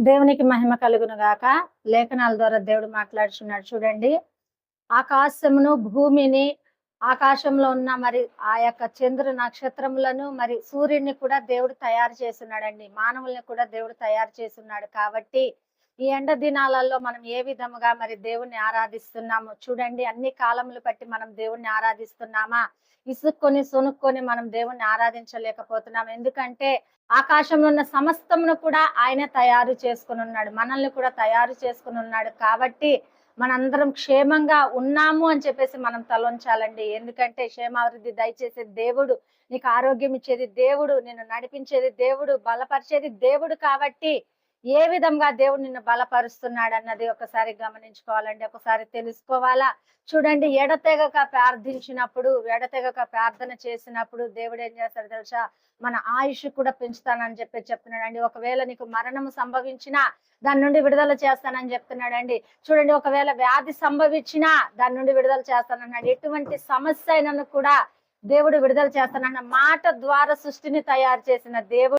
దేవునికి మహిమ కలుగును గాక. లేఖనాల ద్వారా దేవుడు మాట్లాడుచున్నాడు. చూడండి. ఆకాశమును భూమిని ఆకాశంలో ఉన్న మరి ఆ యొక్క చంద్ర నక్షత్రములను మరి సూర్యుడిని కూడా దేవుడు తయారు చేస్తున్నాడండి. మానవుల్ని కూడా దేవుడు తయారు చేస్తున్నాడు కాబట్టి ఈ ఎండ దినాలలో మనం ఏ విధముగా మరి దేవుణ్ణి ఆరాధిస్తున్నాము చూడండి. అన్ని కాలములు బట్టి మనం దేవుణ్ణి ఆరాధిస్తున్నామా? ఇసుక్కొని సొనుక్కొని మనం దేవుణ్ణి ఆరాధించలేకపోతున్నాం. ఎందుకంటే ఆకాశంలో ఉన్న సమస్తమును కూడా ఆయన తయారు చేసుకుని ఉన్నాడు. మనల్ని కూడా తయారు చేసుకుని ఉన్నాడు. కాబట్టి మనందరం క్షేమంగా ఉన్నాము అని చెప్పేసి మనం తలొంచాలండి. ఎందుకంటే క్షేమాభివృద్ధి దయచేసే దేవుడు నీకు ఆరోగ్యం ఇచ్చేది దేవుడు నిన్ను నడిపించేది దేవుడు బలపరిచేది దేవుడు కాబట్టి ఏ విధంగా దేవుడు నిన్ను బలపరుస్తున్నాడు అన్నది ఒకసారి గమనించుకోవాలండి. ఒకసారి తెలుసుకోవాలా? చూడండి ఎడతెగక ప్రార్థించినప్పుడు ఎడతెగక ప్రార్థన చేసినప్పుడు దేవుడు ఏం చేస్తాడు తెలుసా? మన ఆయుష్ కూడా పెంచుతానని చెప్పి చెప్తున్నాడు ఒకవేళ నీకు మరణము సంభవించినా దాని నుండి విడుదల చేస్తానని చెప్తున్నాడండి. చూడండి ఒకవేళ వ్యాధి సంభవించినా దాని నుండి విడుదల చేస్తానన్నాడు. ఎటువంటి సమస్య అయినను కూడా దేవుడు విడుదల చేస్తానన్న మాట ద్వారా సృష్టిని తయారు చేసిన దేవుడు